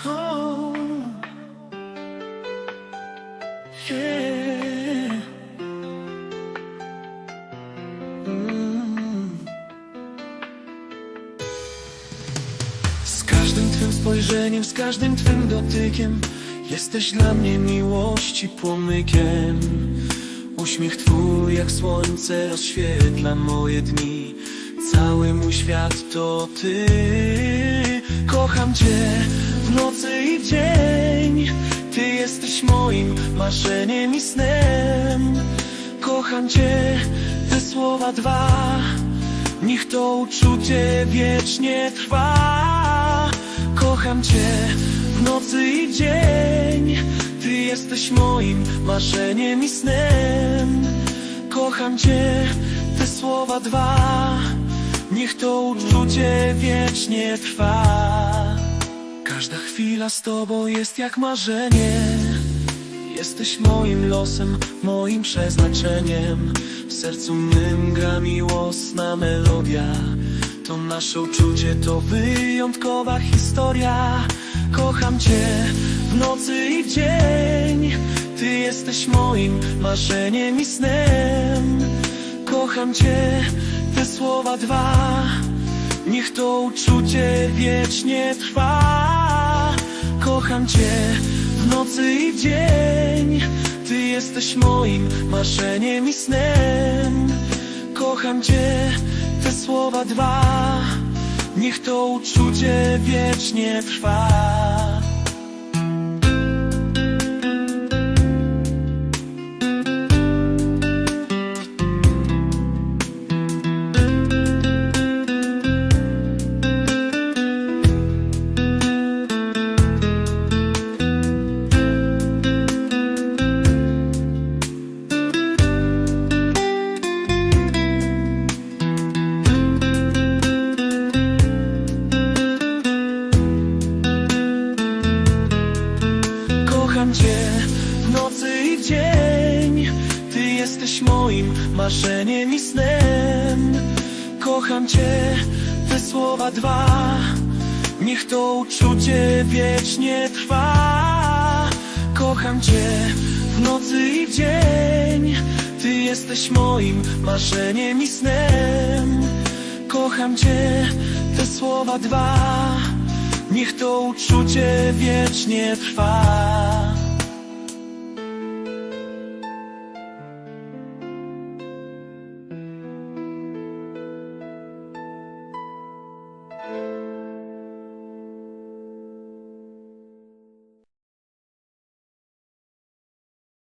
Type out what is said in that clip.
Z każdym twym spojrzeniem, z każdym twym dotykiem Jesteś dla mnie miłości płomykiem. Uśmiech twój jak słońce rozświetla moje dni. Cały mój świat to ty Kocham cię w nocy i w dzień. Ty jesteś moim marzeniem i snem. Kocham cię, te słowa dwa. Niech to uczucie wiecznie trwa. Kocham cię w nocy i w dzień. Ty jesteś moim marzeniem i snem. Kocham cię, te słowa dwa Niech to uczucie wiecznie trwa. Każda chwila z tobą jest jak marzenie. Jesteś moim losem, moim przeznaczeniem. W sercu mym gra miłosna melodia. To nasze uczucie, to wyjątkowa historia. Kocham cię w nocy i w dzień. Ty jesteś moim marzeniem i snem. Kocham cię, słowa dwa. Niech to uczucie wiecznie trwa. Kocham cię w nocy i w dzień. Ty jesteś moim marzeniem i snem. Kocham cię, te słowa dwa. Niech to uczucie wiecznie trwa Kocham cię w nocy i w dzień. Ty jesteś moim marzeniem i snem. Kocham cię, te słowa dwa. Niech to uczucie wiecznie trwa. Kocham cię w nocy i w dzień. Ty jesteś moim marzeniem i snem. Kocham cię, te słowa dwa. Niech to uczucie wiecznie trwa